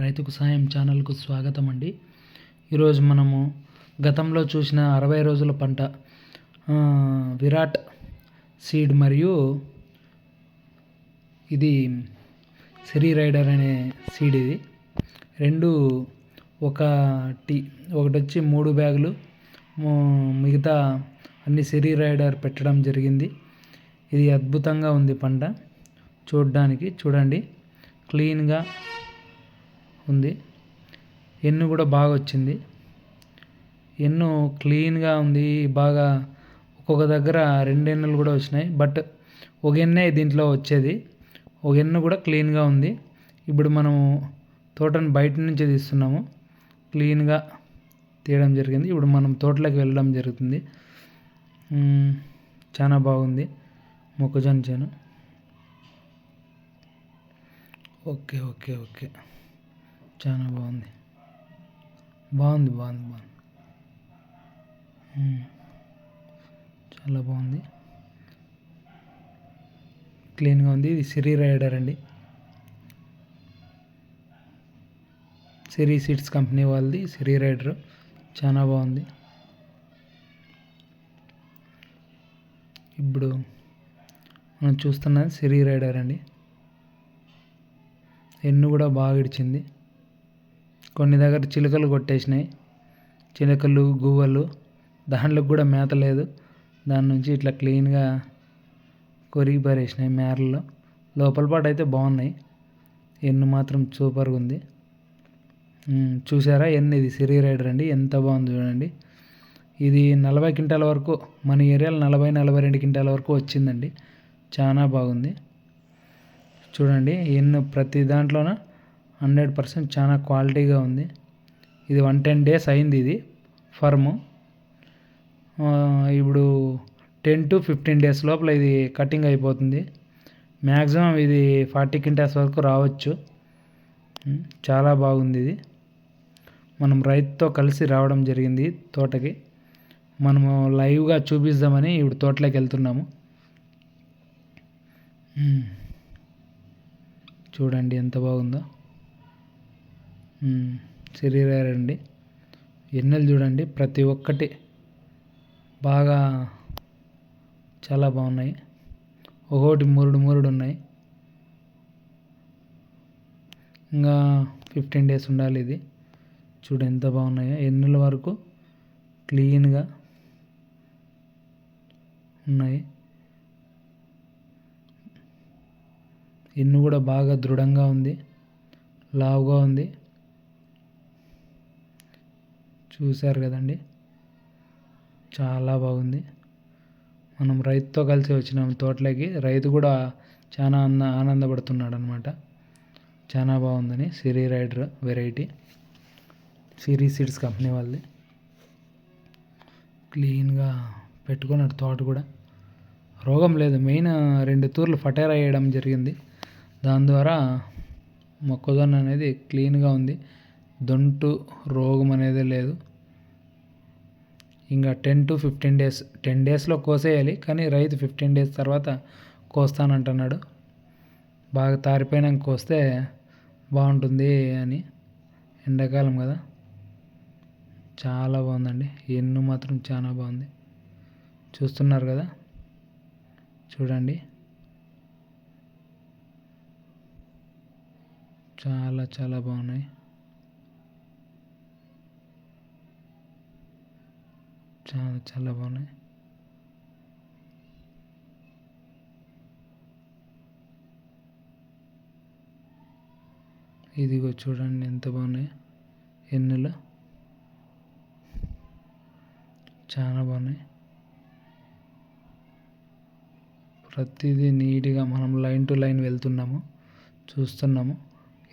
రైతుకు సాయం ఛానల్కు స్వాగతం అండి ఈరోజు మనము గతంలో చూసిన అరవై రోజుల పంట విరాట్ సీడ్ మరియు ఇది సిరీ రైడర్ అనే సీడ్ ఇది. రెండు ఒకటి ఒకటి వచ్చి మూడు బ్యాగులు మిగతా అన్ని సిరీ రైడర్ పెట్టడం జరిగింది. ఇది అద్భుతంగా ఉంది పంట. చూడడానికి చూడండి. క్లీన్గా ఉంది. ఎన్ను కూడా బాగా వచ్చింది. ఎన్ను క్లీన్గా ఉంది బాగా ఒక్కొక్క దగ్గర రెండు ఎన్నులు కూడా వచ్చినాయి. బట్ ఒక ఎన్నే దీంట్లో వచ్చేది. ఒక ఎన్ను కూడా క్లీన్గా ఉంది. ఇప్పుడు మనము తోటను బయట నుంచి తీస్తున్నాము. క్లీన్గా తీయడం జరిగింది. ఇప్పుడు మనం తోటలోకి వెళ్ళడం జరుగుతుంది. చాలా బాగుంది. మొక్కజొన్న చేను. Okay okay okay. చాలా బాగుంది. బాగుంది బాగుంది బాగుంది. చాలా బాగుంది. క్లీన్గా ఉంది. ఇది సిరీ రైడర్ అండి. సిరీ సీడ్స్ కంపెనీ వాళ్ళది సిరీ రైడర్. చాలా బాగుంది. ఇప్పుడు మనం చూస్తున్నది సిరీ రైడర్ అండి. ఎన్ను కూడా బాగా ఇడిచింది. కొన్ని దగ్గర చిలుకలు కొట్టేసినాయి. చిలుకలు గువ్వలు దాంట్లో కూడా మేత లేదు. దాని నుంచి ఇట్లా క్లీన్గా కొరిగి పారేసినాయి మేరల్లో. లోపల పాటు అయితే బాగున్నాయి. ఎన్ను మాత్రం సూపర్గా ఉంది. చూసారా? ఎన్ని ఇది సిరీ రైడర్ అండి. ఎంత బాగుంది చూడండి. ఇది నలభై క్వింటాల వరకు మన ఏరియాలో నలభై నలభై రెండు క్వింటాల వరకు వచ్చిందండి. చాలా బాగుంది. చూడండి ఎన్ను ప్రతి దాంట్లోన హండ్రెడ్ పర్సెంట్ చాలా క్వాలిటీగా ఉంది. ఇది వన్ టెన్ డేస్ అయింది ఇది ఫర్ము. ఇప్పుడు టెన్ టు ఫిఫ్టీన్ డేస్ లోపల ఇది కటింగ్ అయిపోతుంది. మ్యాక్సిమం ఇది ఫార్టీ క్వింటాస్ వరకు రావచ్చు. చాలా బాగుంది ఇది. మనం రైతుతో కలిసి రావడం జరిగింది తోటకి. మనము లైవ్గా చూపిద్దామని ఇప్పుడు తోటలోకి వెళ్తున్నాము. చూడండి ఎంత బాగుందో. ఉమ్, అండి ఎన్నెలు చూడండి ప్రతి ఒక్కటి బాగా చాలా బాగున్నాయి. ఒక్కోటి మూరుడు మూరుడు ఉన్నాయి. ఇంకా ఫిఫ్టీన్ డేస్ ఉండాలి ఇది. చూడు ఎంత బాగున్నాయో. ఎన్నుల వరకు క్లీన్గా ఉన్నాయి. ఎన్ను కూడా బాగా దృఢంగా ఉంది. లావుగా ఉంది. చూశారు కదండి. చాలా బాగుంది. మనం రైతుతో కలిసి వచ్చినాం. తోటలోకి రైతు కూడా చాలా ఆనంద ఆనందపడుతున్నాడు అనమాట చాలా బాగుందని Siri rider variety. Siri seeds company వాళ్ళది. క్లీన్గా పెట్టుకున్నాడు తోట కూడా. రోగం లేదు. మెయిన్ రెండు తూర్లు ఫటేరా వేయడం జరిగింది. దాని ద్వారా మొక్కజొన్న అనేది క్లీన్గా ఉంది. దొంటు రోగం అనేది లేదు. ఇంకా ten to fifteen days ten డేస్లో కోసేయాలి. కానీ రైతు ఫిఫ్టీన్ డేస్ తర్వాత కోస్తానంటున్నాడు. బాగా తారిపోయినాక కోస్తే బాగుంటుంది అని. ఎండాకాలం కదా. చాలా బాగుందండి. ఎన్ను మాత్రం చాలా బాగుంది. చూస్తున్నారు కదా. చూడండి. చాలా చాలా బాగున్నాయి. చాలా చాలా బాగున్నాయి. ఇదిగో చూడండి ఎంత బాగున్నాయి. ఎన్నులు? చాలా బాగున్నాయి. ప్రతిదీ నీట్గా మనం లైన్ టు లైన్ వెళ్తున్నాము చూస్తున్నాము.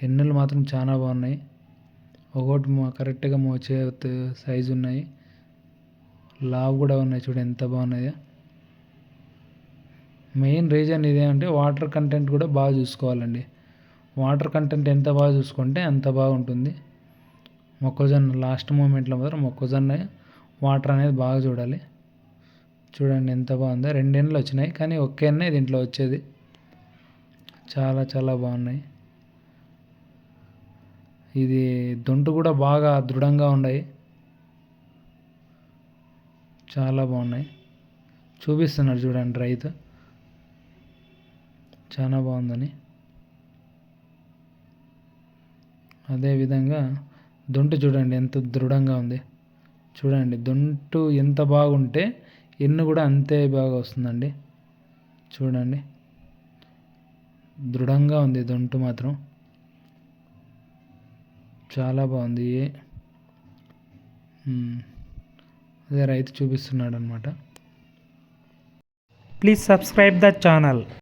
ఎన్నులు మాత్రం చాలా బాగున్నాయి. ఒకటి మో- కరెక్ట్గా మోచే సైజు ఉన్నాయి. లావు కూడా ఉన్నాయి చూడు ఎంత బాగున్నాయో. మెయిన్ రీజన్ ఇదేమంటే వాటర్ కంటెంట్ కూడా బాగా చూసుకోవాలండి. వాటర్ కంటెంట్ ఎంత బాగా చూసుకుంటే అంత బాగుంటుంది. మొక్కజొన్న లాస్ట్ మూమెంట్లో మాత్రం మొక్కజొన్న వాటర్ అనేది బాగా చూడాలి. చూడండి ఎంత బాగుందో. రెండు వచ్చినాయి కానీ ఒకే ఎన్నే దీంట్లో వచ్చేది. చాలా చాలా బాగున్నాయి. ఇది దొంటు కూడా బాగా దృఢంగా ఉన్నాయి. చాలా బాగున్నాయి. చూపిస్తున్నారు చూడండి రైతు. చాలా బాగుందని. అదేవిధంగా దొంటు చూడండి ఎంత దృఢంగా ఉంది. చూడండి దొంటు ఎంత బాగుంటే ఎన్ను కూడా అంతే బాగా వస్తుందండి. చూడండి. దృఢంగా ఉంది దొంటు మాత్రం. చాలా బాగుంది. ఏ అదే రైతు చూపిస్తున్నాడు అనమాట ప్లీజ్ సబ్స్క్రైబ్ ద ఛానల్